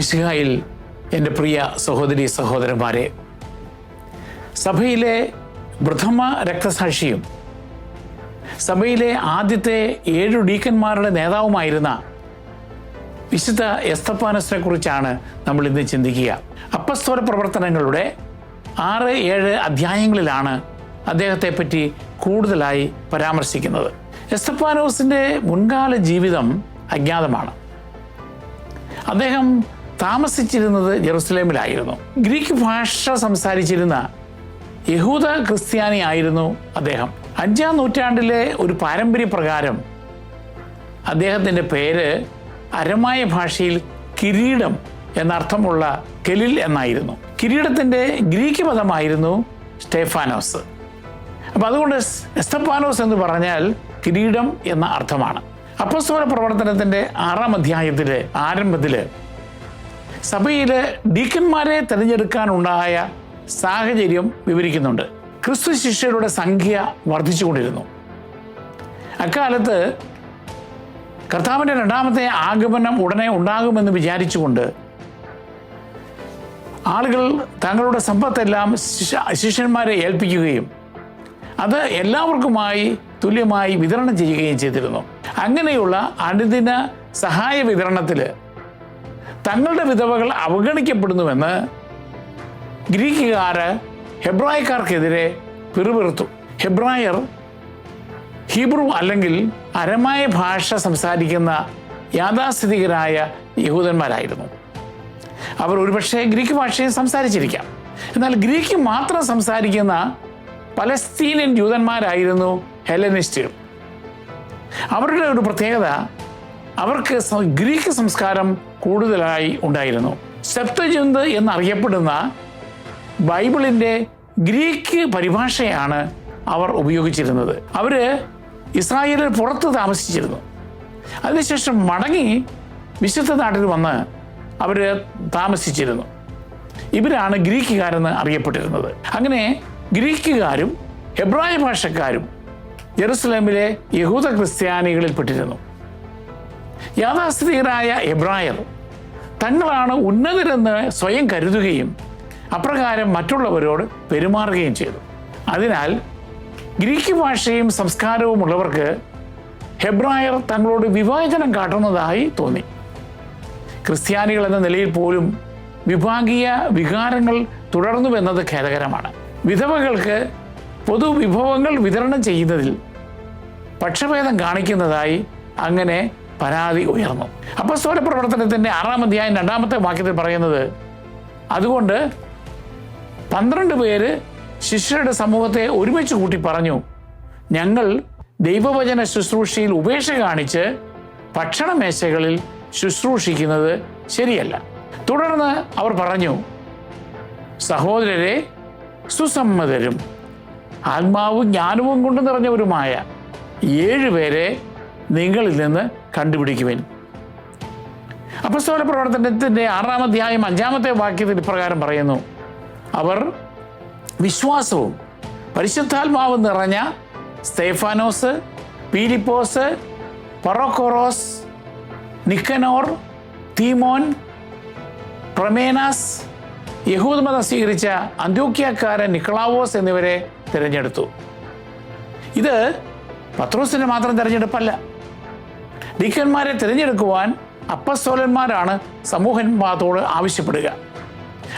മിശിഹായിൽ എന്റെ പ്രിയ സഹോദരി സഹോദരന്മാരെ സഭയിലെ പ്രഥമ രക്തസാക്ഷിയും സഭയിലെ ആദ്യത്തെ ഏഴു ഡീക്കന്മാരുടെ നേതാവുമായിരുന്ന വിശുദ്ധ എസ്തപ്പാനസിനെ കുറിച്ചാണ് നമ്മൾ ഇന്ന് ചിന്തിക്കുക. അപ്പസ്തോര പ്രവർത്തനങ്ങളുടെ ആറ് ഏഴ് അധ്യായങ്ങളിലാണ് അദ്ദേഹത്തെ പറ്റി കൂടുതലായി പരാമർശിക്കുന്നത്. എസ്തപ്പാനോസിന്റെ മുൻകാല ജീവിതം അജ്ഞാതമാണ്. അദ്ദേഹം താമസിച്ചിരുന്നത് ജെറുസലേമിലായിരുന്നു. ഗ്രീക്ക് ഭാഷ സംസാരിച്ചിരുന്ന യഹൂദ ക്രിസ്ത്യാനി ആയിരുന്നു അദ്ദേഹം. അഞ്ചാം നൂറ്റാണ്ടിലെ ഒരു പാരമ്പര്യ പ്രകാരം അദ്ദേഹത്തിന്റെ പേര് അരമായ ഭാഷയിൽ കിരീടം എന്നർത്ഥമുള്ള കെലിൽ എന്നായിരുന്നു. കിരീടത്തിന്റെ ഗ്രീക്ക് പദമായിരുന്നു സ്റ്റെഫാനോസ്. അപ്പം അതുകൊണ്ട് എസ്തപ്പാനോസ് എന്ന് പറഞ്ഞാൽ കിരീടം എന്ന അർത്ഥമാണ്. അപ്പസ്തോല പ്രവർത്തനത്തിന്റെ ആറാം അധ്യായത്തിലെ ആരംഭത്തിൽ സഭയിൽ ഡീക്കന്മാരെ തിരഞ്ഞെടുക്കാനുണ്ടായ സാഹചര്യം വിവരിക്കുന്നുണ്ട്. ക്രിസ്തു ശിഷ്യരുടെ സംഖ്യ വർദ്ധിച്ചുകൊണ്ടിരുന്നു. അക്കാലത്ത് കർത്താവിന്റെ രണ്ടാമത്തെ ആഗമനം ഉടനെ ഉണ്ടാകുമെന്ന് വിചാരിച്ചുകൊണ്ട് ആളുകൾ തങ്ങളുടെ സമ്പത്തെല്ലാം ശിഷ്യ- ശിഷ്യന്മാരെ ഏൽപ്പിക്കുകയും അത് എല്ലാവർക്കുമായി തുല്യമായി വിതരണം ചെയ്യുകയും ചെയ്തിരുന്നു. അങ്ങനെയുള്ള അനുദിന സഹായ വിതരണത്തിൽ തങ്ങളുടെ വിധവകൾ അവഗണിക്കപ്പെടുന്നുവെന്ന് ഗ്രീക്കുകാര് ഹെബ്രായക്കാർക്കെതിരെ പിറുപിറുത്തു. ഹെബ്രായർ ഹീബ്രു അല്ലെങ്കിൽ അരമായ ഭാഷ സംസാരിക്കുന്ന യാഥാസ്ഥിതികരായ യഹൂദന്മാരായിരുന്നു. അവർ ഒരുപക്ഷെ ഗ്രീക്ക് ഭാഷയും സംസാരിച്ചിരിക്കാം. എന്നാൽ ഗ്രീക്ക് മാത്രം സംസാരിക്കുന്ന പലസ്തീനിയൻ ജൂതന്മാരായിരുന്നു ഹെലനിസ്റ്റുകൾ. അവരുടെ ഒരു പ്രത്യേകത അവർക്ക് ഗ്രീക്ക് സംസ്കാരം കൂടുതലായി ഉണ്ടായിരുന്നു. സെപ്തജിന്ത് എന്നറിയപ്പെടുന്ന ബൈബിളിന്റെ ഗ്രീക്ക് പരിഭാഷയാണ് അവർ ഉപയോഗിച്ചിരുന്നത്. അവർ ഇസ്രായേലിൽ പുറത്ത് താമസിച്ചിരുന്നു. അതിനുശേഷം മടങ്ങി വിശുദ്ധ നാട്ടിൽ വന്ന് അവർ താമസിച്ചിരുന്നു. ഇവരാണ് ഗ്രീക്കുകാരെന്ന് അറിയപ്പെട്ടിരുന്നത്. അങ്ങനെ ഗ്രീക്കുകാരും ഹെബ്രായ ഭാഷക്കാരും ജെറുസലേമിലെ യഹൂദ ക്രിസ്ത്യാനികളിൽ പെട്ടിരുന്നു യാഥാസ്ഥിതികരായ എബ്രായർ തങ്ങളാണ് ഉന്നതരെന്ന് സ്വയം കരുതുകയും അപ്രകാരം മറ്റുള്ളവരോട് പെരുമാറുകയും ചെയ്തു. അതിനാൽ ഗ്രീക്ക് ഭാഷയും സംസ്കാരവും ഉള്ളവർക്ക് ഹെബ്രായർ തങ്ങളോട് വിവേചനം കാട്ടുന്നതായി തോന്നി. ക്രിസ്ത്യാനികൾ എന്ന നിലയിൽ പോലും വിഭാഗീയ വികാരങ്ങൾ തുടർന്നുവെന്നത് ഖേദകരമാണ്. വിധവകൾക്ക് പൊതുവിഭവങ്ങൾ വിതരണം ചെയ്യുന്നതിൽ പക്ഷഭേദം കാണിക്കുന്നതായി അങ്ങനെ പരാതി ഉയർന്നു. അപ്പസ്തോല പ്രവർത്തനത്തിന്റെ ആറാം അധ്യായം രണ്ടാമത്തെ വാക്യത്തിൽ പറയുന്നത് അതുകൊണ്ട് പന്ത്രണ്ട് പേര് ശിഷ്യരുടെ സമൂഹത്തെ ഒരുമിച്ച് കൂട്ടി പറഞ്ഞു ഞങ്ങൾ ദൈവവചന ശുശ്രൂഷയിൽ ഉപേക്ഷ കാണിച്ച് ഭക്ഷണമേശകളിൽ ശുശ്രൂഷിക്കുന്നത് ശരിയല്ല. തുടർന്ന് അവർ പറഞ്ഞു സഹോദരരെ സുസമ്മതരും ആത്മാവും ജ്ഞാനവും കൊണ്ട് നിറഞ്ഞവരുമായ ഏഴുപേരെ നിങ്ങളിൽ നിന്ന് കണ്ടുപിടിക്കുവിൻ. അപ്പസ്തോല പ്രവർത്തനത്തിന്റെ ആറാം അധ്യായം അഞ്ചാമത്തെ വാക്യത്തിൽ ഇപ്രകാരം പറയുന്നു. അവർ വിശ്വാസവും പരിശുദ്ധാത്മാവ് നിറഞ്ഞ സ്തേഫാനോസ് പീലിപ്പോസ് പറോക്കോറോസ് നിക്കനോർ തീമോൻ പ്രമേനാസ് യഹൂദമതം സ്വീകരിച്ച അന്ത്യോക്യക്കാരൻ നിക്കളാവോസ് എന്നിവരെ തിരഞ്ഞെടുത്തു. ഇത് പത്രോസിന്റെ മാത്രം തിരഞ്ഞെടുപ്പല്ല ഡീക്കന്മാരെ തിരഞ്ഞെടുക്കുവാൻ അപ്പസ്തോലന്മാരാണ് സമൂഹന്മാരോട് ആവശ്യപ്പെടുക.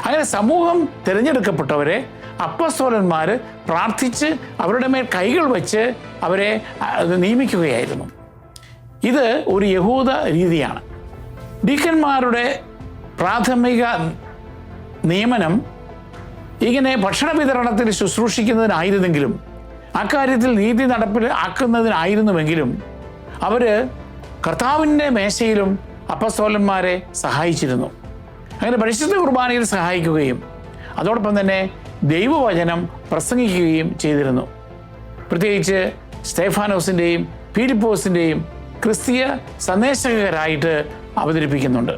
അങ്ങനെ സമൂഹം തിരഞ്ഞെടുക്കപ്പെട്ടവരെ അപ്പസ്തോലന്മാർ പ്രാർത്ഥിച്ച് അവരുടെ മേൽ കൈകൾ വെച്ച് അവരെ നിയമിക്കുകയായിരുന്നു. ഇത് ഒരു യഹൂദ രീതിയാണ്. ഡീക്കന്മാരുടെ പ്രാഥമിക നിയമനം ഇങ്ങനെ ഭക്ഷണ വിതരണത്തിൽ ശുശ്രൂഷിക്കുന്നതിനായിരുന്നെങ്കിലും അക്കാര്യത്തിൽ നീതി നടപ്പിൽ ആക്കുന്നതിനായിരുന്നുവെങ്കിലും അവർ കർത്താവിന്റെ മേശയിലും അപ്പസ്തോലന്മാരെ സഹായിച്ചിരുന്നു. അങ്ങനെ പരിശുദ്ധ കുർബാനയിൽ സഹായിക്കുകയും അതോടൊപ്പം തന്നെ ദൈവവചനം പ്രസംഗിക്കുകയും ചെയ്തിരുന്നു. പ്രത്യേകിച്ച് സ്റ്റേഫാനോസിന്റെയും ഫീലിപ്പോസിന്റെയും ക്രിസ്തീയ സന്ദേശകരായിട്ട് അവതരിപ്പിക്കുന്നുണ്ട്.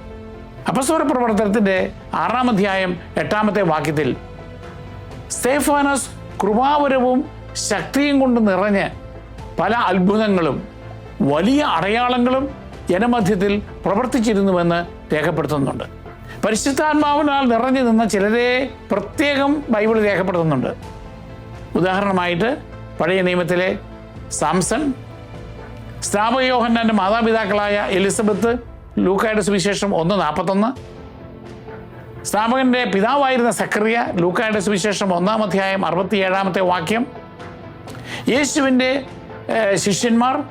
അപ്പസ്വര പ്രവർത്തനത്തിന്റെ ആറാം അധ്യായം എട്ടാമത്തെ വാക്യത്തിൽ സ്റ്റേഫാനോസ് കൃപാവരവും ശക്തിയും കൊണ്ട് നിറഞ്ഞ് പല അത്ഭുതങ്ങളും വലിയ അടയാളങ്ങളും ജനമധ്യത്തിൽ പ്രവർത്തിച്ചിരുന്നുവെന്ന് രേഖപ്പെടുത്തുന്നുണ്ട്. പരിശുദ്ധാത്മാവിനാൽ നിറഞ്ഞു നിന്ന ചിലരെ പ്രത്യേകം ബൈബിൾ രേഖപ്പെടുത്തുന്നുണ്ട്. ഉദാഹരണമായിട്ട് പഴയ നിയമത്തിലെ സാംസൺ സ്ഥാപകയോഹന്നാന്റെ മാതാപിതാക്കളായ എലിസബത്ത് ലൂക്കായുടെ സുവിശേഷം ഒന്ന് നാൽപ്പത്തൊന്ന് സ്ഥാപകന്റെ പിതാവായിരുന്ന സക്രിയ ലൂക്കായുടെ സുവിശേഷം ഒന്നാം അധ്യായം അറുപത്തിയേഴാമത്തെ വാക്യം യേശുവിന്റെ ശിഷ്യന്മാർ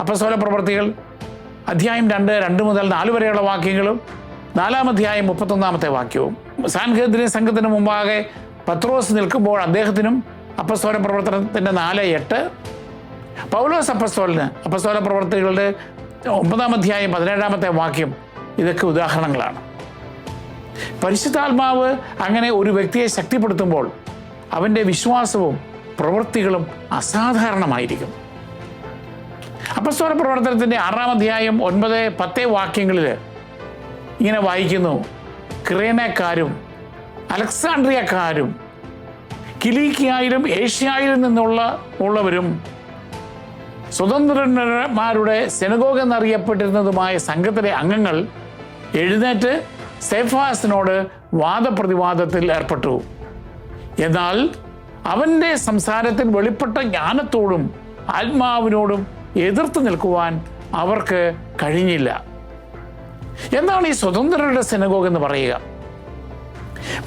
അപ്പസ്തോല പ്രവർത്തികൾ അധ്യായം രണ്ട് രണ്ട് മുതൽ നാല് വരെയുള്ള വാക്യങ്ങളും നാലാം അധ്യായം മുപ്പത്തൊന്നാമത്തെ വാക്യവും. സാൻഹദ്രി സംഘത്തിന് മുമ്പാകെ പത്രോസ് നിൽക്കുമ്പോൾ അദ്ദേഹത്തിനും അപ്പസ്തോല പ്രവർത്തനത്തിന്റെ നാല് എട്ട്. പൗലോസ് അപ്പസ്തോലിന് അപ്പസ്തോല പ്രവർത്തികളുടെ ഒമ്പതാം അധ്യായം പതിനേഴാമത്തെ വാക്യം ഇതൊക്കെ ഉദാഹരണങ്ങളാണ്. പരിശുദ്ധാത്മാവ് അങ്ങനെ ഒരു വ്യക്തിയെ ശക്തിപ്പെടുത്തുമ്പോൾ അവന്റെ വിശ്വാസവും പ്രവൃത്തികളും അസാധാരണമായിരിക്കും. അപ്പസ്തോല പ്രവർത്തനത്തിന്റെ ആറാം അധ്യായം ഒൻപത് പത്തേ വാക്യങ്ങളിൽ ഇങ്ങനെ വായിക്കുന്നു. ക്രേനക്കാരും അലക്സാണ്ട്രിയക്കാരും കിലീക്കിയായാലും ഏഷ്യായിലും നിന്നുള്ള ഉള്ളവരും സ്വതന്ത്രന്മാരുടെ സെനഗോഗ് എന്നറിയപ്പെട്ടിരുന്നതുമായ സംഘത്തിലെ അംഗങ്ങൾ എഴുന്നേറ്റ് സെഫാസിനോട് വാദപ്രതിവാദത്തിൽ ഏർപ്പെട്ടു. എന്നാൽ അവന്റെ സംസാരത്തിൽ വെളിപ്പെട്ട ജ്ഞാനത്തോടും ആത്മാവിനോടും എതിർത്ത് നിൽക്കുവാൻ അവർക്ക് കഴിഞ്ഞില്ല. എന്താണ് ഈ സ്വതന്ത്രരുടെ സെനഗോഗ് എന്ന് പറയുക?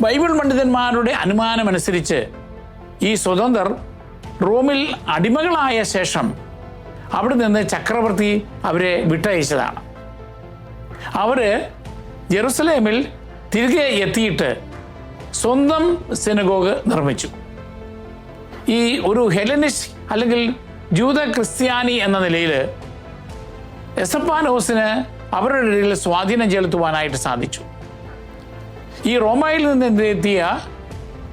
ബൈബിൾ പണ്ഡിതന്മാരുടെ അനുമാനമനുസരിച്ച് ഈ സ്വതന്ത്രർ റോമിൽ അടിമകളായ ശേഷം അവിടെ നിന്ന് ചക്രവർത്തി അവരെ വിട്ടയച്ചതാണ്. അവർ ജെറുസലേമിൽ തിരികെ എത്തിയിട്ട് സ്വന്തം സെനഗോഗ് നിർമ്മിച്ചു. ഈ ഒരു ഹെലനിസ് അല്ലെങ്കിൽ ജൂത ക്രിസ്ത്യാനി എന്ന നിലയിൽ എസപ്പാനോസിന് അവരുടെ ഇടയിൽ സ്വാധീനം ചെലുത്തുവാനായിട്ട് സാധിച്ചു. ഈ റോമയിൽ നിന്ന് എത്തിയ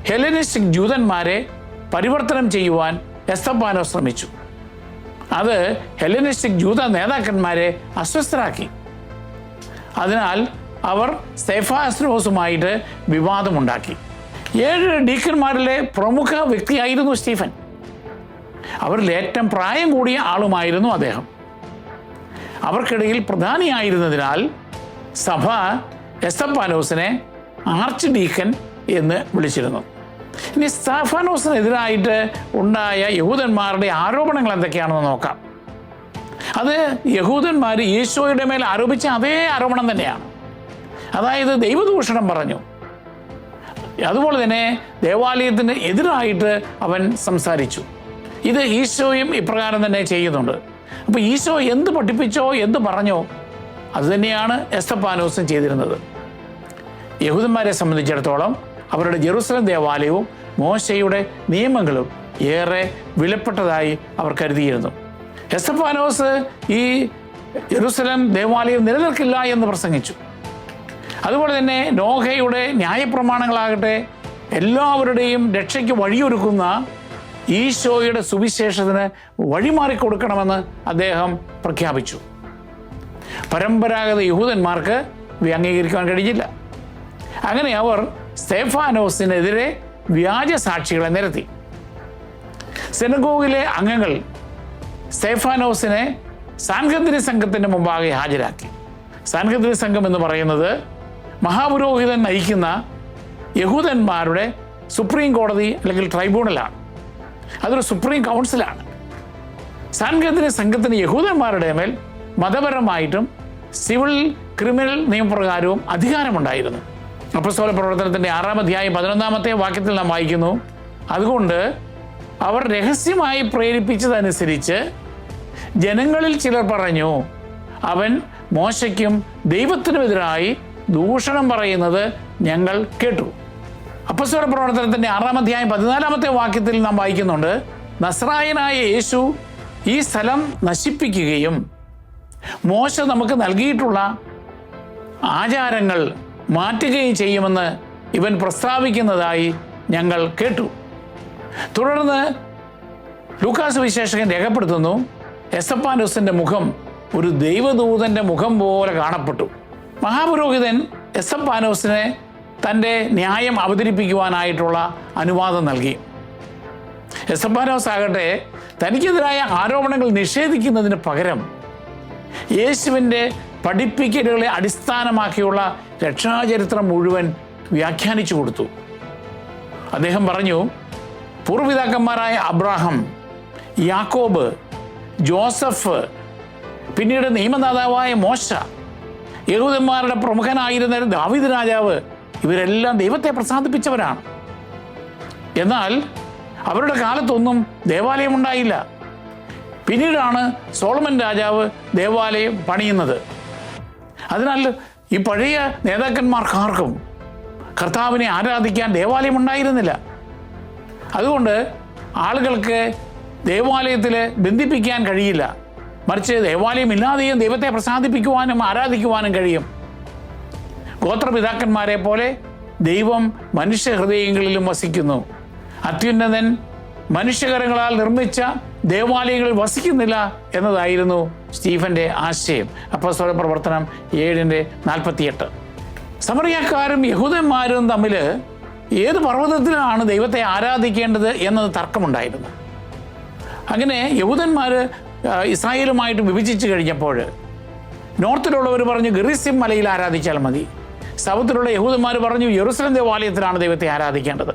ഹെലനിസ്റ്റിക് ജൂതന്മാരെ പരിവർത്തനം ചെയ്യുവാൻ എസ്തപ്പാനോ ശ്രമിച്ചു. അത് ഹെലനിസ്റ്റിക് ജൂത നേതാക്കന്മാരെ അസ്വസ്ഥരാക്കി. അതിനാൽ അവർ സെഫാസ്നോസുമായിട്ട് വിവാദമുണ്ടാക്കി. ഏഴ് ഡീക്കന്മാരിലെ പ്രമുഖ വ്യക്തിയായിരുന്നു സ്റ്റീഫൻ. അവരിൽ ഏറ്റവും പ്രായം കൂടിയ ആളുമായിരുന്നു അദ്ദേഹം. അവർക്കിടയിൽ പ്രധാനിയായിരുന്നതിനാൽ സഭ എസ്തപ്പാനോസിനെ ആർച്ച് ഡീക്കൻ എന്ന് വിളിച്ചിരുന്നു. ഇനി സ്താഫാനോസിനെതിരായിട്ട് ഉണ്ടായ യഹൂദന്മാരുടെ ആരോപണങ്ങൾ എന്തൊക്കെയാണെന്ന് നോക്കാം. അത് യഹൂദന്മാർ ഈശോയുടെ മേൽ ആരോപിച്ച അതേ ആരോപണം തന്നെയാണ്. അതായത് ദൈവദൂഷണം പറഞ്ഞു. അതുപോലെ തന്നെ ദേവാലയത്തിന് എതിരായിട്ട് അവൻ സംസാരിച്ചു. ഇത് ഈശോയും ഇപ്രകാരം തന്നെ ചെയ്യുന്നുണ്ട്. അപ്പോൾ ഈശോ എന്ത് പഠിപ്പിച്ചോ എന്ത് പറഞ്ഞോ അത് തന്നെയാണ് എസ്തപ്പാനോസും ചെയ്തിരുന്നത്. യഹൂദന്മാരെ സംബന്ധിച്ചിടത്തോളം അവരുടെ ജെറുസലം ദേവാലയവും മോശയുടെ നിയമങ്ങളും ഏറെ വിലപ്പെട്ടതായി അവർ കരുതിയിരുന്നു. എസ്തപ്പാനോസ് ഈ ജെറുസലം ദേവാലയം നിലനിൽക്കില്ല എന്ന് പ്രസംഗിച്ചു. അതുപോലെ തന്നെ നോഹയുടെ ന്യായപ്രമാണങ്ങളാകട്ടെ എല്ലാവരുടെയും രക്ഷയ്ക്ക് വഴിയൊരുക്കുന്ന ഈശോയുടെ സുവിശേഷത്തിന് വഴിമാറി കൊടുക്കണമെന്ന് അദ്ദേഹം പ്രഖ്യാപിച്ചു. പരമ്പരാഗത യഹൂദന്മാർക്ക് ഇവ അംഗീകരിക്കാൻ കഴിഞ്ഞില്ല. അങ്ങനെ അവർ സ്തേഫാനോസിനെതിരെ വ്യാജ സാക്ഷികളെ നിരത്തി. സെനഗോഗിലെ അംഗങ്ങൾ സ്തേഫാനോസിനെ സാൻഹദ്രി സംഘത്തിന്റെ മുമ്പാകെ ഹാജരാക്കി. സാൻഹദ്രി സംഘം എന്ന് പറയുന്നത് മഹാപുരോഹിതൻ നയിക്കുന്ന യഹൂദന്മാരുടെ സുപ്രീം കോടതി അല്ലെങ്കിൽ ട്രൈബ്യൂണലാണ്. അതൊരു സുപ്രീം കൗൺസിലാണ്. സാൻഗത്തിന് സംഘത്തിന് യഹൂദന്മാരുടെ മേൽ മതപരമായിട്ടും സിവിൽ ക്രിമിനൽ നിയമപ്രകാരവും അധികാരമുണ്ടായിരുന്നു. അപ്പസ്തോല പ്രവർത്തനത്തിന്റെ ആറാം അധ്യായം പതിനൊന്നാമത്തെ വാക്യത്തിൽ നാം വായിക്കുന്നു. അതുകൊണ്ട് അവർ രഹസ്യമായി പ്രേരിപ്പിച്ചതനുസരിച്ച് ജനങ്ങളിൽ ചിലർ പറഞ്ഞു അവൻ മോശയ്ക്കും ദൈവത്തിനുമെതിരായി ദൂഷണം പറയുന്നത് ഞങ്ങൾ കേട്ടു. അപ്പസ്വര പ്രവർത്തനത്തിന്റെ ആറാം അധ്യായം പതിനാലാമത്തെ വാക്യത്തിൽ നാം വായിക്കുന്നുണ്ട് നസ്രായനായ യേശു ഈ സ്ഥലം നശിപ്പിക്കുകയും മോശ നമുക്ക് നൽകിയിട്ടുള്ള ആചാരങ്ങൾ മാറ്റുകയും ചെയ്യുമെന്ന് ഇവൻ പ്രസ്താവിക്കുന്നതായി ഞങ്ങൾ കേട്ടു. തുടർന്ന് ലൂക്കാസ് വിശേഷകൻ രേഖപ്പെടുത്തുന്നു എസപ്പാനോസിന്റെ മുഖം ഒരു ദൈവദൂതന്റെ മുഖം പോലെ കാണപ്പെട്ടു. മഹാപുരോഹിതൻ എസപ്പാനോസിനെ തന്റെ ന്യായം അവതരിപ്പിക്കുവാനായിട്ടുള്ള അനുവാദം നൽകി. എസപ്പാനോസ് ആകട്ടെ തനിക്കെതിരായ ആരോപണങ്ങൾ നിഷേധിക്കുന്നതിന് പകരം യേശുവിന്റെ പഠിപ്പിക്കലുകളെ അടിസ്ഥാനമാക്കിയുള്ള രക്ഷാചരിത്രം മുഴുവൻ വ്യാഖ്യാനിച്ചു കൊടുത്തു. അദ്ദേഹം പറഞ്ഞു പൂർവപിതാക്കന്മാരായ അബ്രാഹം യാക്കോബ് ജോസഫ് പിന്നീട് നിയമദാതാവായ മോശ യഹൂദന്മാരുടെ പ്രമുഖനായിരുന്ന ദാവിദ് രാജാവ് ഇവരെല്ലാം ദൈവത്തെ പ്രസാദിപ്പിച്ചവരാണ്. എന്നാൽ അവരുടെ കാലത്തൊന്നും ദേവാലയം ഉണ്ടായില്ല. പിന്നീടാണ് സോളമൻ രാജാവ് ദേവാലയം പണിയുന്നത്. അതിനാൽ ഈ പഴയ നേതാക്കന്മാർക്കാർക്കും കർത്താവിനെ ആരാധിക്കാൻ ദേവാലയം ഉണ്ടായിരുന്നില്ല. അതുകൊണ്ട് ആളുകൾക്ക് ദേവാലയത്തിൽ ബന്ധിപ്പിക്കാൻ കഴിയില്ല. മറിച്ച് ദേവാലയം ഇല്ലാതെയും ദൈവത്തെ പ്രസാദിപ്പിക്കുവാനും ആരാധിക്കുവാനും കഴിയും. ഗോത്രപിതാക്കന്മാരെ പോലെ ദൈവം മനുഷ്യ ഹൃദയങ്ങളിലും വസിക്കുന്നു. അത്യുന്നതൻ മനുഷ്യകരങ്ങളാൽ നിർമ്മിച്ച ദേവാലയങ്ങളിൽ വസിക്കുന്നില്ല എന്നതായിരുന്നു സ്റ്റീഫന്റെ ആശയം. അപ്പസ്തോല പ്രവർത്തനം ഏഴിന്റെ നാൽപ്പത്തിയെട്ട്. സമറിയക്കാരും യഹൂദന്മാരും തമ്മിൽ ഏത് പർവതത്തിലാണ് ദൈവത്തെ ആരാധിക്കേണ്ടത് എന്നത് തർക്കമുണ്ടായിരുന്നു. അങ്ങനെ യഹൂദന്മാർ ഇസ്രായേലുമായിട്ട് വിഭജിച്ചു കഴിഞ്ഞപ്പോൾ നോർത്തിലുള്ളവർ പറഞ്ഞു ഗറിസിം മലയിൽ ആരാധിച്ചാൽ മതി. സൗത്തിലുള്ള യഹൂദന്മാർ പറഞ്ഞു യെറുസലം ദേവാലയത്തിലാണ് ദൈവത്തെ ആരാധിക്കേണ്ടത്.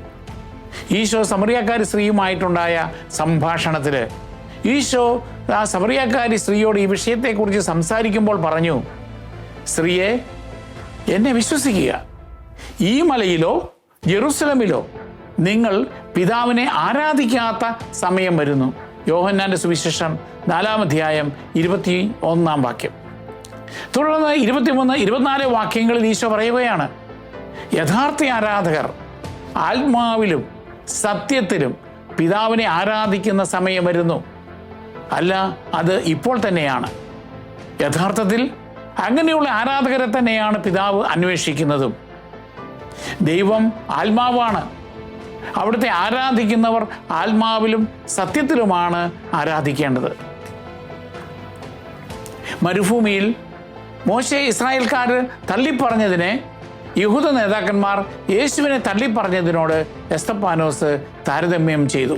ഈശോ സമറിയാക്കാരി സ്ത്രീയുമായിട്ടുണ്ടായ സംഭാഷണത്തിൽ ഈശോ ആ സമറിയാക്കാരി സ്ത്രീയോട് ഈ വിഷയത്തെക്കുറിച്ച് സംസാരിക്കുമ്പോൾ പറഞ്ഞു സ്ത്രീയെ എന്നെ വിശ്വസിക്കുക. ഈ മലയിലോ ജെറുസലമിലോ നിങ്ങൾ പിതാവിനെ ആരാധിക്കാത്ത സമയം വരുന്നു. യോഹന്നാന്റെ സുവിശേഷം നാലാം അധ്യായം ഇരുപത്തി ഒന്നാം വാക്യം. തുടർന്ന് ഇരുപത്തിമൂന്ന് ഇരുപത്തിനാല് വാക്യങ്ങളിൽ ഈശോ പറയുകയാണ് യഥാർത്ഥ ആരാധകർ ആത്മാവിലും സത്യത്തിലും പിതാവിനെ ആരാധിക്കുന്ന സമയം വരുന്നു. അല്ല അത് ഇപ്പോൾ തന്നെയാണ്. യഥാർത്ഥത്തിൽ അങ്ങനെയുള്ള ആരാധകരെ തന്നെയാണ് പിതാവ് അന്വേഷിക്കുന്നതും. ദൈവം ആത്മാവാണ്. അവിടുത്തെ ആരാധിക്കുന്നവർ ആത്മാവിലും സത്യത്തിലുമാണ് ആരാധിക്കേണ്ടത്. മരുഭൂമിയിൽ മോശെ ഇസ്രായേൽക്കാർ തള്ളിപ്പറഞ്ഞതിനെ യഹൂദ നേതാക്കന്മാർ യേശുവിനെ തള്ളിപ്പറഞ്ഞതിനോട് എസ്തപ്പാനോസ് താരതമ്യം ചെയ്തു.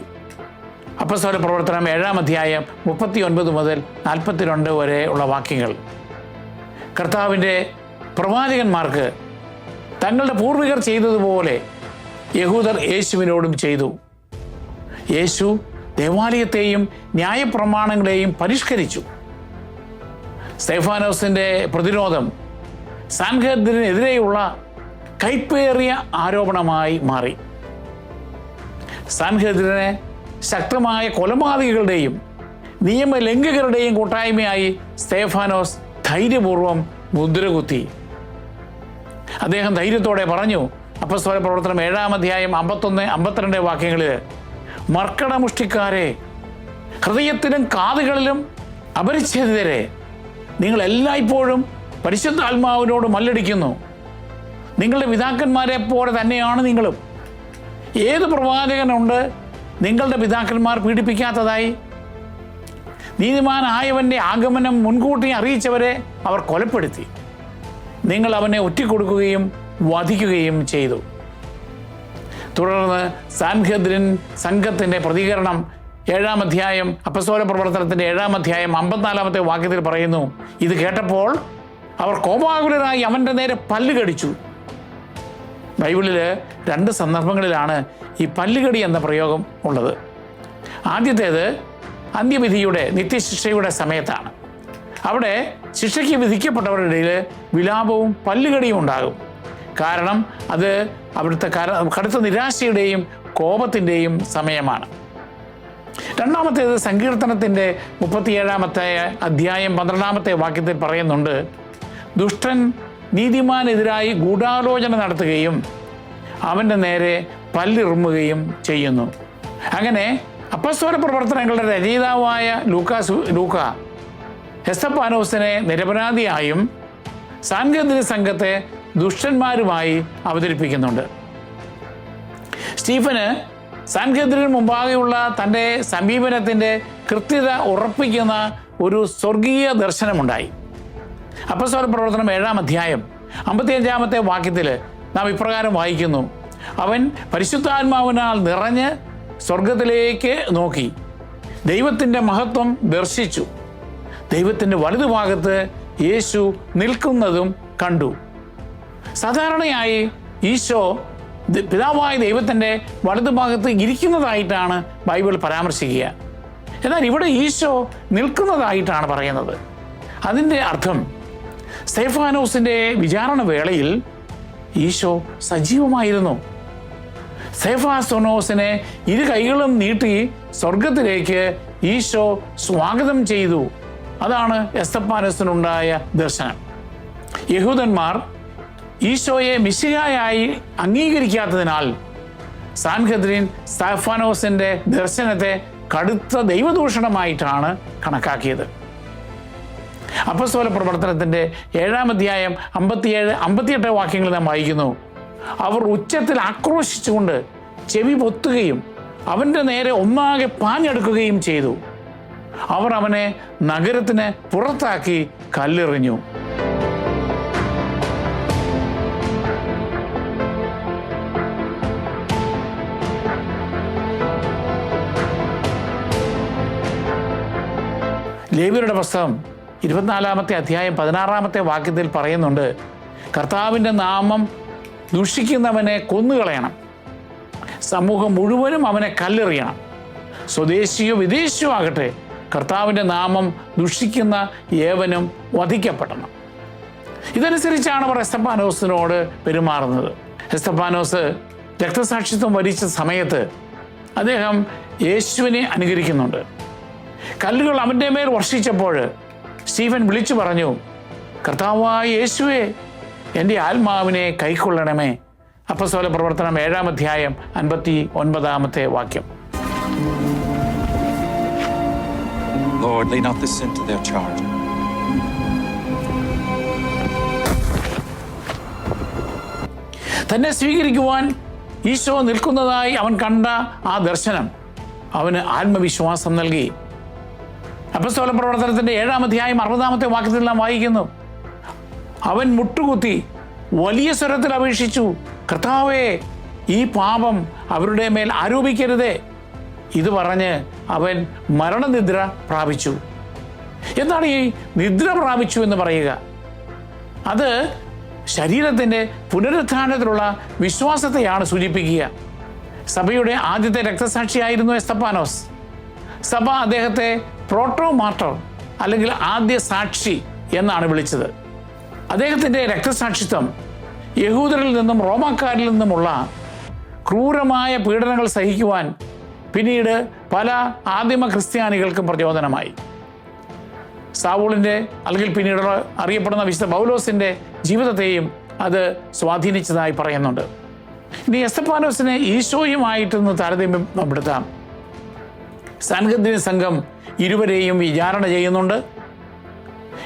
അപ്പസ്വര പ്രവർത്തനം ഏഴാം അധ്യായം മുപ്പത്തി ഒൻപത് മുതൽ നാൽപ്പത്തിരണ്ട് വരെ ഉള്ള വാക്യങ്ങൾ. കർത്താവിന്റെ പ്രവാചകന്മാർക്ക് തങ്ങളുടെ പൂർവികർ ചെയ്തതുപോലെ യഹൂദർ യേശുവിനോടും ചെയ്തു. യേശു ദേവാലയത്തെയും ന്യായപ്രമാണങ്ങളെയും പരിഷ്കരിച്ചു. സ്തേഫാനോസിന്റെ പ്രതിരോധം സാൻഹദ്രിനെതിരെയുള്ള കൈപ്പേറിയ ആരോപണമായി മാറി. സാൻഹദ്രിനെ ശക്തമായ കൊലപാതകികളുടെയും നിയമലംഘകരുടെയും കൂട്ടായ്മയായി സ്റ്റേഫാനോസ് ധൈര്യപൂർവം മുദ്രകുത്തി. അദ്ദേഹം ധൈര്യത്തോടെ പറഞ്ഞു അപ്പസ്വര പ്രവർത്തനം ഏഴാം അധ്യായം അമ്പത്തൊന്ന് അമ്പത്തിരണ്ട് വാക്യങ്ങളിൽ മർക്കടമുഷ്ടിക്കാരെ ഹൃദയത്തിലും കാതുകളിലും അപരിച്ഛേദിതരെ നിങ്ങൾ എല്ലായ്പ്പോഴും പരിശുദ്ധ ആത്മാവിനോട് മല്ലടിക്കുന്നു. നിങ്ങളുടെ പിതാക്കന്മാരെ പോലെ തന്നെയാണ് നിങ്ങളും. ഏത് പ്രവാചകനുണ്ട് നിങ്ങളുടെ പിതാക്കന്മാർ പീഡിപ്പിക്കാത്തതായി? നീതിമാനായവന്റെ ആഗമനം മുൻകൂട്ടി അറിയിച്ചവരെ അവർ കൊലപ്പെടുത്തി. നിങ്ങൾ അവനെ ഒറ്റിക്കൊടുക്കുകയും വധിക്കുകയും ചെയ്തു. തുടർന്ന് സാൻഹദ്രിൻ സംഘത്തിന്റെ പ്രതികരണം ഏഴാം അധ്യായം അപ്പസ്തോല പ്രവർത്തനത്തിന്റെ ഏഴാം അധ്യായം അമ്പത്തിനാലാമത്തെ വാക്യത്തിൽ പറയുന്നു ഇത് കേട്ടപ്പോൾ അവർ കോപാകുലരായി അവന്റെ നേരെ പല്ല് കടിച്ചു. ബൈബിളിൽ രണ്ട് സന്ദർഭങ്ങളിലാണ് ഈ പല്ലുകടി എന്ന പ്രയോഗം ഉള്ളത്. ആദ്യത്തേത് അന്ത്യവിധിയുടെ നിത്യശിക്ഷയുടെ സമയത്താണ്. അവിടെ ശിക്ഷയ്ക്ക് വിധിക്കപ്പെട്ടവരുടെ ഇടയിൽ വിലാപവും പല്ലുകടിയും ഉണ്ടാകും. കാരണം അത് അവിടുത്തെ കടുത്ത നിരാശയുടെയും കോപത്തിന്റെയും സമയമാണ്. രണ്ടാമത്തേത് സങ്കീർത്തനത്തിന്റെ മുപ്പത്തിയേഴാമത്തെ അധ്യായം പന്ത്രണ്ടാമത്തെ വാക്യത്തിൽ പറയുന്നുണ്ട് ദുഷ്ടൻ നീതിമാനെതിരായി ഗൂഢാലോചന നടത്തുകയും അവന്റെ നേരെ പല്ലിറുമ്പുകയും ചെയ്യുന്നു. അങ്ങനെ അപ്പസ്വര പ്രവർത്തനങ്ങളുടെ രചയിതാവായ ലൂക്കാസ് ലൂക്ക ഹെസ്തപ്പാനോസിനെ നിരപരാധിയായും സാങ്കേതിക സംഘത്തെ ദുഷ്ടന്മാരുമായി അവതരിപ്പിക്കുന്നുണ്ട്. സ്റ്റീഫന് സാൻകേന്ദ്രന് മുമ്പാകെയുള്ള തന്റെ സമീപനത്തിന്റെ കൃത്യത ഉറപ്പിക്കുന്ന ഒരു സ്വർഗീയ ദർശനമുണ്ടായി. അപ്പസ്വര പ്രവർത്തനം ഏഴാം അധ്യായം അമ്പത്തിയഞ്ചാമത്തെ വാക്യത്തിൽ നാം ഇപ്രകാരം വായിക്കുന്നു. അവൻ പരിശുദ്ധാത്മാവിനാൽ നിറഞ്ഞ് സ്വർഗത്തിലേക്ക് നോക്കി. ദൈവത്തിന്റെ മഹത്വം ദർശിച്ചു. ദൈവത്തിന്റെ വലതുഭാഗത്ത് യേശു നിൽക്കുന്നതും കണ്ടു. സാധാരണയായി ഈശോ പിതാവായ ദൈവത്തിന്റെ വലതുഭാഗത്ത് ഇരിക്കുന്നതായിട്ടാണ് ബൈബിൾ പരാമർശിക്കുക. എന്നാൽ ഇവിടെ ഈശോ നിൽക്കുന്നതായിട്ടാണ് പറയുന്നത്. അതിന്റെ അർത്ഥം സേഫാനോസിന്റെ വിചാരണ വേളയിൽ ഈശോ സജീവമായിരുന്നു. സേഫാസോനോസിനെ ഇരു കൈകളും നീട്ടി സ്വർഗത്തിലേക്ക് ഈശോ സ്വാഗതം ചെയ്തു. അതാണ് എസ്തപ്പാനസിനുണ്ടായ ദർശനം. യഹൂദന്മാർ ഈശോയെ മിശിഹായായി അംഗീകരിക്കാത്തതിനാൽ സാൻഹദ്രീൻ സ്താഫാനോസിന്റെ ദർശനത്തെ കടുത്ത ദൈവദൂഷണമായിട്ടാണ് കണക്കാക്കിയത്. അപ്പസ്തോല പ്രവർത്തനത്തിന്റെ ഏഴാം അധ്യായം അമ്പത്തിയേഴ് അമ്പത്തിയെട്ട് വാക്യങ്ങൾ നാം വായിക്കുന്നു. അവർ ഉച്ചത്തിൽ ആക്രോശിച്ചുകൊണ്ട് ചെവി പൊത്തുകയും അവന്റെ നേരെ ഒന്നാകെ പാഞ്ഞെടുക്കുകയും ചെയ്തു. അവർ അവനെ നഗരത്തിന് പുറത്താക്കി കല്ലെറിഞ്ഞു. ലേവിയരുടെ പുസ്തകം ഇരുപത്തിനാലാമത്തെ അധ്യായം പതിനാറാമത്തെ വാക്യത്തിൽ പറയുന്നുണ്ട് കർത്താവിന്റെ നാമം ദുഷിക്കുന്നവനെ കൊന്നുകളയണം. സമൂഹം മുഴുവനും അവനെ കല്ലെറിയണം. സ്വദേശിയോ വിദേശിയോ ആകട്ടെ കർത്താവിന്റെ നാമം ദുഷിക്കുന്ന ഏവനും വധിക്കപ്പെടണം. ഇതനുസരിച്ചാണ് അവർ എസ്തപ്പാനോസിനോട് പെരുമാറുന്നത്. എസ്തപ്പാനോസ് രക്തസാക്ഷിത്വം വരിച്ച സമയത്ത് അദ്ദേഹം യേശുവിനെ അനുകരിക്കുന്നുണ്ട്. കല്ലുകൾ അവന്റെ മേൽ വർഷിച്ചപ്പോൾ സ്റ്റീഫൻ വിളിച്ചു പറഞ്ഞു കർത്താവായ യേശുവേ എന്റെ ആത്മാവിനെ കൈക്കൊള്ളണമേ. അപ്പസ്തോല പ്രവർത്തനം ഏഴാം അധ്യായം അൻപത്തി ഒൻപതാമത്തെ വാക്യം. Lord, lay not this sin to their charge. തന്നെ സ്വീകരിക്കുവാൻ ഈശോ നിൽക്കുന്നതായി അവൻ കണ്ട ആ ദർശനം. അവന് ആത്മവിശ്വാസം നൽകി. അപ്പസ്തോല പ്രവർത്തനത്തിന്റെ ഏഴാം അധ്യായം അറുപതാമത്തെ വാക്യത്തിൽ നാം വായിക്കുന്നു. അവൻ മുട്ടുകുത്തി വലിയ സ്വരത്തിൽ അപേക്ഷിച്ചു കർത്താവേ ഈ പാപം അവരുടെ മേൽ ആരോപിക്കരുതേ. ഇത് പറഞ്ഞ് അവൻ മരണനിദ്ര പ്രാപിച്ചു. എന്താണ് ഈ നിദ്ര പ്രാപിച്ചു എന്ന് പറയുക? അത് ശരീരത്തിന്റെ പുനരുത്ഥാനത്തിലുള്ള വിശ്വാസത്തെയാണ് സൂചിപ്പിക്കുക. സഭയുടെ ആദ്യത്തെ രക്തസാക്ഷിയായിരുന്നു എസ്തപ്പാനോസ്. സഭ അദ്ദേഹത്തെ പ്രോട്ടോ മാർട്ടർ അല്ലെങ്കിൽ ആദ്യ സാക്ഷി എന്നാണ് വിളിച്ചത്. അദ്ദേഹത്തിന്റെ രക്തസാക്ഷിത്വം യഹൂദരിൽ നിന്നും റോമാക്കാരിൽ നിന്നുമുള്ള ക്രൂരമായ പീഡനങ്ങൾ സഹിക്കുവാൻ പിന്നീട് പല ആദിമ ക്രിസ്ത്യാനികൾക്കും പ്രചോദനമായി. സാവൂളിന്റെ അല്ലെങ്കിൽ പിന്നീട് അറിയപ്പെടുന്ന വിശുദ്ധ പൗലോസിന്റെ ജീവിതത്തെയും അത് സ്വാധീനിച്ചതായി പറയുന്നുണ്ട്. ഇനി എസ്തപ്പാനോസിനെ ഈശോയുമായിട്ടൊന്ന് താരതമ്യപ്പെടുത്താം സാൻഗദ്രീൻ സംഘം ഇരുവരെയും വിചാരണ ചെയ്യുന്നുണ്ട്.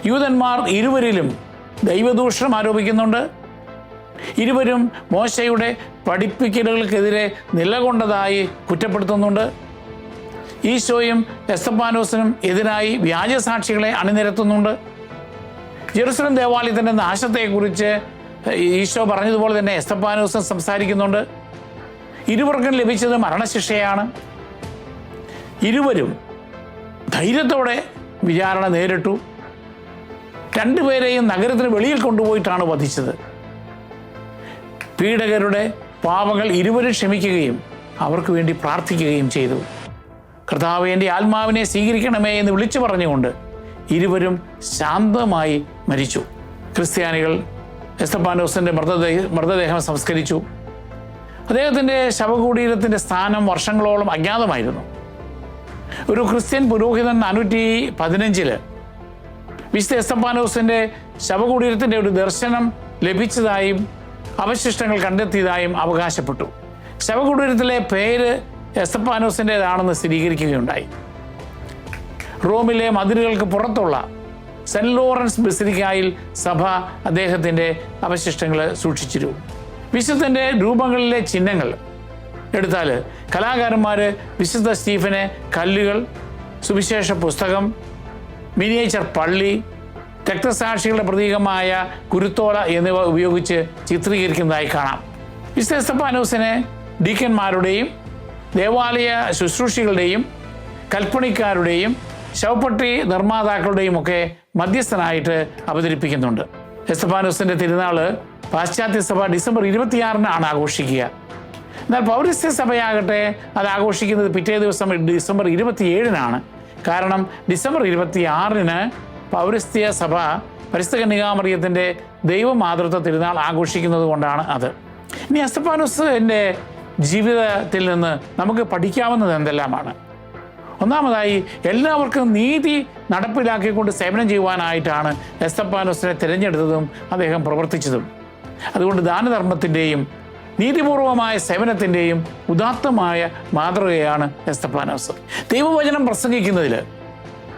യൂതന്മാർ ഇരുവരിലും ദൈവദൂഷണം ആരോപിക്കുന്നുണ്ട്. ഇരുവരും മോശയുടെ പഠിപ്പിക്കലുകൾക്കെതിരെ നിലകൊണ്ടതായി കുറ്റപ്പെടുത്തുന്നുണ്ട്. ഈശോയും എസ്തപ്പാനോസിനും എതിരായി വ്യാജസാക്ഷികളെ അണിനിരത്തുന്നുണ്ട്. ജെറുസലം ദേവാലയത്തിന്റെ നാശത്തെക്കുറിച്ച് ഈശോ പറഞ്ഞതുപോലെ തന്നെ എസ്തപ്പാനോസും സംസാരിക്കുന്നുണ്ട്. ഇരുവർക്കും ലഭിച്ചത് മരണശിക്ഷയാണ്. ഇരുവരും ധൈര്യത്തോടെ വിചാരണ നേരിട്ടു. രണ്ടുപേരെയും നഗരത്തിന് വെളിയിൽ കൊണ്ടുപോയിട്ടാണ് വധിച്ചത്. പീഡകരുടെ പാപങ്ങൾ ഇരുവരും ക്ഷമിക്കുകയും അവർക്ക് വേണ്ടി പ്രാർത്ഥിക്കുകയും ചെയ്തു. കർത്താവ് എന്റെ ആത്മാവിനെ സ്വീകരിക്കണമേ എന്ന് വിളിച്ചു പറഞ്ഞുകൊണ്ട് ഇരുവരും ശാന്തമായി മരിച്ചു. ക്രിസ്ത്യാനികൾ എസ്തപ്പാനോസിന്റെ മൃതദേഹ മൃതദേഹം സംസ്കരിച്ചു. അദ്ദേഹത്തിന്റെ ശവകുടീരത്തിന്റെ സ്ഥാനം വർഷങ്ങളോളം അജ്ഞാതമായിരുന്നു. ഒരു ക്രിസ്ത്യൻ പുരോഹിതൻ നാനൂറ്റി പതിനഞ്ചിൽ വിശുദ്ധ എസ്തപ്പാനോസിന്റെ ശവകുടീരത്തിന്റെ ഒരു ദർശനം ലഭിച്ചതായും അവശിഷ്ടങ്ങൾ കണ്ടെത്തിയതായും അവകാശപ്പെട്ടു. ശവകുടീരത്തിലെ പേര് എസ്തപ്പാനോസിന്റെതാണെന്ന് സ്ഥിരീകരിക്കുകയുണ്ടായി. റോമിലെ മതിലുകൾക്ക് പുറത്തുള്ള സെന്റ് ലോറൻസ് ബസിലിക്കായിൽ സഭ അദ്ദേഹത്തിന്റെ അവശിഷ്ടങ്ങൾ സൂക്ഷിച്ചിരുന്നു. വിശുദ്ധന്റെ രൂപങ്ങളിലെ ചിഹ്നങ്ങൾ എടുത്താൽ കലാകാരന്മാർ വിശുദ്ധ സ്റ്റീഫനെ കല്ലുകൾ സുവിശേഷ പുസ്തകം മിനിയേച്ചർ പള്ളി രക്തസാക്ഷികളുടെ പ്രതീകമായ കുരുത്തോല എന്നിവ ഉപയോഗിച്ച് ചിത്രീകരിക്കുന്നതായി കാണാം. വിശുദ്ധ എസ്തപ്പാനോസിനെ ഡീക്കന്മാരുടെയും ദേവാലയ ശുശ്രൂഷികളുടെയും കൽപ്പണിക്കാരുടെയും ശവപ്പെട്ടി നിർമ്മാതാക്കളുടെയും ഒക്കെ മധ്യസ്ഥനായിട്ട് അവതരിപ്പിക്കുന്നുണ്ട്. എസ്തപാനോസിന്റെ തിരുനാൾ പാശ്ചാത്യ സഭ ഡിസംബർ ഇരുപത്തിയാറിനാണ് ആഘോഷിക്കുക. എന്നാൽ പൗരസ്ത്യ സഭയാകട്ടെ അത് ആഘോഷിക്കുന്നത് പിറ്റേ ദിവസം ഡിസംബർ ഇരുപത്തിയേഴിനാണ്. കാരണം ഡിസംബർ ഇരുപത്തി ആറിന് പൗരസ്ത്യ സഭ പരിസ്ഥ കന്യകാമറിയത്തിന്റെ ദൈവമാതൃത്വ തിരുനാൾ ആഘോഷിക്കുന്നത് കൊണ്ടാണ് അത്. ഇനി അസ്തപ്പാനുസിന്റെ ജീവിതത്തിൽ നിന്ന് നമുക്ക് പഠിക്കാവുന്നത് എന്തെല്ലാമാണ്? ഒന്നാമതായി എല്ലാവർക്കും നീതി നടപ്പിലാക്കിക്കൊണ്ട് സേവനം ചെയ്യുവാനായിട്ടാണ് എസ്തപ്പാനോസിനെ തിരഞ്ഞെടുത്തതും അദ്ദേഹം പ്രവർത്തിച്ചതും. അതുകൊണ്ട് ദാനധർമ്മത്തിന്റെയും നീതിപൂർവമായ സേവനത്തിന്റെയും ഉദാത്തമായ മാതൃകയാണ് എസ്തപ്പാനോസ്. ദൈവവചനം പ്രസംഗിക്കുന്നതിൽ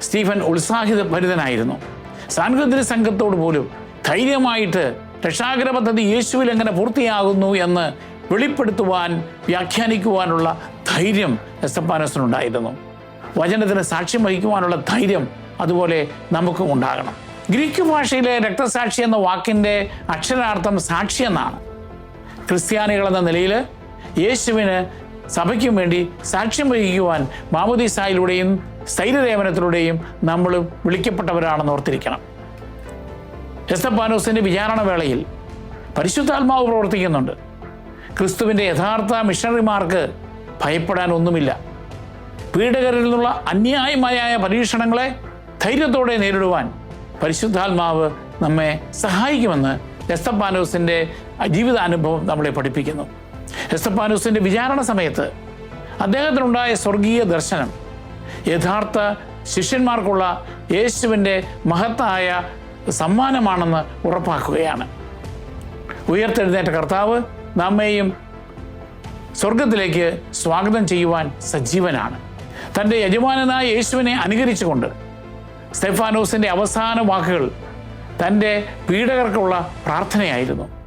സ്റ്റീഫൻ ഉത്സാഹിത ഭരിതനായിരുന്നു സാൻഗദ്രി സംഘത്തോട് പോലും ധൈര്യമായിട്ട് രക്ഷാകര പദ്ധതി യേശുവിൽ എങ്ങനെ പൂർത്തിയാകുന്നു എന്ന് വെളിപ്പെടുത്തുവാൻ വ്യാഖ്യാനിക്കുവാനുള്ള ധൈര്യം എസ്തപ്പാനോസിനുണ്ടായിരുന്നു. വചനത്തിന് സാക്ഷ്യം വഹിക്കുവാനുള്ള ധൈര്യം അതുപോലെ നമുക്കും ഉണ്ടാകണം. ഗ്രീക്ക് ഭാഷയിലെ രക്തസാക്ഷി എന്ന വാക്കിന്റെ അക്ഷരാർത്ഥം സാക്ഷി എന്നാണ്. ക്രിസ്ത്യാനികൾ എന്ന നിലയിൽ യേശുവിന് സഭയ്ക്കും വേണ്ടി സാക്ഷ്യം വഹിക്കുവാൻ മാമുദീസായിലൂടെയും സ്ഥൈര്യദേവനത്തിലൂടെയും നമ്മൾ വിളിക്കപ്പെട്ടവരാണെന്ന് ഓർത്തിരിക്കണം. എസ്തപ്പാനോസിന്റെ വിചാരണ വേളയിൽ പരിശുദ്ധാത്മാവ് പ്രവർത്തിക്കുന്നുണ്ട്. ക്രിസ്തുവിന്റെ യഥാർത്ഥ മിഷണറിമാർക്ക് ഭയപ്പെടാൻ ഒന്നുമില്ല. പീഡകരിൽ നിന്നുള്ള അന്യായമായ പരീക്ഷണങ്ങളെ ധൈര്യത്തോടെ നേരിടുവാൻ പരിശുദ്ധാത്മാവ് നമ്മെ സഹായിക്കുമെന്ന് എസ്തപ്പാനോസിന്റെ ജീവിതാനുഭവം നമ്മളെ പഠിപ്പിക്കുന്നു. എസ്തപ്പാനൂസിന്റെ വിചാരണ സമയത്ത് അദ്ദേഹത്തിനുണ്ടായ സ്വർഗീയ ദർശനം യഥാർത്ഥ ശിഷ്യന്മാർക്കുള്ള യേശുവിന്റെ മഹത്തായ സമ്മാനമാണെന്ന് ഉറപ്പാക്കുകയാണ്. ഉയർത്തെഴുന്നേറ്റ കർത്താവ് നമ്മെയും സ്വർഗത്തിലേക്ക് സ്വാഗതം ചെയ്യുവാൻ സജീവനാണ്. തന്റെ യജമാനനായ യേശുവിനെ അനുകരിച്ചുകൊണ്ട് സ്റ്റെഫാനോസിന്റെ അവസാന വാക്കുകൾ തന്റെ പീഡകർക്കുള്ള പ്രാർത്ഥനയായിരുന്നു.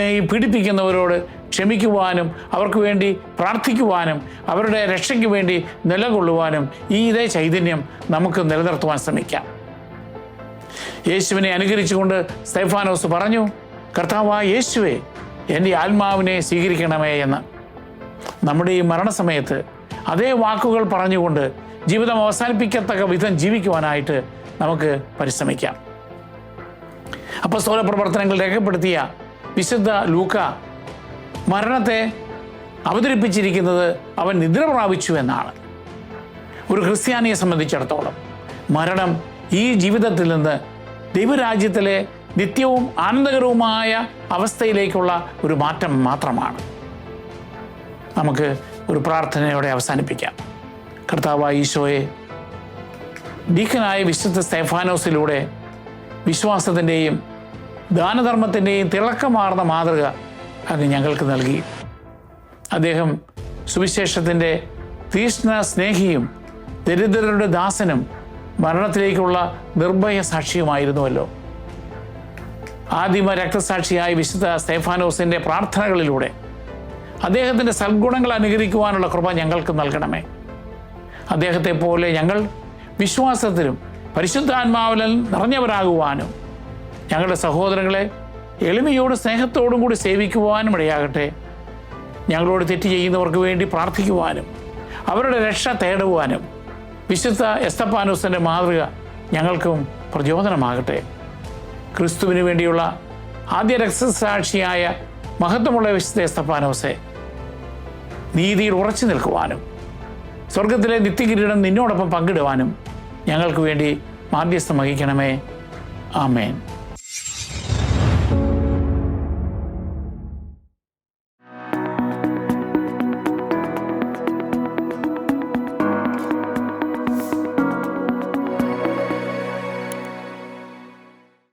ഈ പീഡിപ്പിക്കുന്നവരോട് ക്ഷമിക്കുവാനും അവർക്ക് വേണ്ടി പ്രാർത്ഥിക്കുവാനും അവരുടെ രക്ഷയ്ക്ക് വേണ്ടി നിലകൊള്ളുവാനും ഈ ഇതേ ചൈതന്യം നമുക്ക് നിലനിർത്തുവാൻ ശ്രമിക്കാം. യേശുവിനെ അനുകരിച്ചുകൊണ്ട് സ്തൈഫാനോസ് പറഞ്ഞു കർത്താവായ യേശുവേ എന്റെ ആത്മാവിനെ സ്വീകരിക്കണമേ എന്ന്. നമ്മുടെ ഈ മരണസമയത്ത് അതേ വാക്കുകൾ പറഞ്ഞുകൊണ്ട് ജീവിതം അവസാനിപ്പിക്കത്തക്ക വിധം ജീവിക്കുവാനായിട്ട് നമുക്ക് പരിശ്രമിക്കാം. അപ്പസ്തോല പ്രവർത്തനങ്ങൾ രേഖപ്പെടുത്തിയ വിശുദ്ധ ലൂക്ക മരണത്തെ അവതരിപ്പിച്ചിരിക്കുന്നത് അവൻ നിദ്ര പ്രാപിച്ചു എന്നാണ്. ഒരു ക്രിസ്ത്യാനിയെ സംബന്ധിച്ചിടത്തോളം മരണം ഈ ജീവിതത്തിൽ നിന്ന് ദൈവരാജ്യത്തിലെ നിത്യവും ആനന്ദകരവുമായ അവസ്ഥയിലേക്കുള്ള ഒരു മാറ്റം മാത്രമാണ്. നമുക്ക് ഒരു പ്രാർത്ഥനയോടെ അവസാനിപ്പിക്കാം. കർത്താവായ ഈശോയെ ഡീക്കനായ വിശുദ്ധ സ്തേഫാനോസിലൂടെ വിശ്വാസത്തിന്റെയും ദാനധർമ്മത്തിന്റെയും തിളക്കമാർന്ന മാതൃക അങ്ങ് ഞങ്ങൾക്ക് നൽകി. അദ്ദേഹം സുവിശേഷത്തിന്റെ തീഷ്ണ സ്നേഹിയും ദരിദ്രരുടെ ദാസനും മരണത്തിലേക്കുള്ള നിർഭയ സാക്ഷിയുമായിരുന്നുവല്ലോ. ആദിമ രക്തസാക്ഷിയായ വിശുദ്ധ സ്തേഫാനോസിന്റെ പ്രാർത്ഥനകളിലൂടെ അദ്ദേഹത്തിന്റെ സൽഗുണങ്ങൾ അനുകരിക്കുവാനുള്ള കൃപ ഞങ്ങൾക്ക് നൽകണമേ. അദ്ദേഹത്തെ പോലെ ഞങ്ങൾ വിശ്വാസത്തിലും പരിശുദ്ധാത്മാവിലും നിറഞ്ഞവരാകുവാനും ഞങ്ങളുടെ സഹോദരങ്ങളെ എളിമയോടും സ്നേഹത്തോടും കൂടി സേവിക്കുവാനും ഇടയാകട്ടെ. ഞങ്ങളോട് തെറ്റ് ചെയ്യുന്നവർക്ക് വേണ്ടി പ്രാർത്ഥിക്കുവാനും അവരുടെ രക്ഷ തേടുവാനും വിശുദ്ധ എസ്തപ്പാനോസിന്റെ മാതൃക ഞങ്ങൾക്കും പ്രചോദനമാകട്ടെ. ക്രിസ്തുവിന് വേണ്ടിയുള്ള ആദ്യ രക്തസാക്ഷിയായ മഹത്വമുള്ള വിശുദ്ധ എസ്തപ്പാനോസെ നീതിയിൽ ഉറച്ചു നിൽക്കുവാനും സ്വർഗത്തിലെ നിത്യകിരീടം നിന്നോടൊപ്പം പങ്കിടുവാനും ഞങ്ങൾക്ക് വേണ്ടി മാധ്യസ്ഥം വഹിക്കണമേ. ആമേൻ.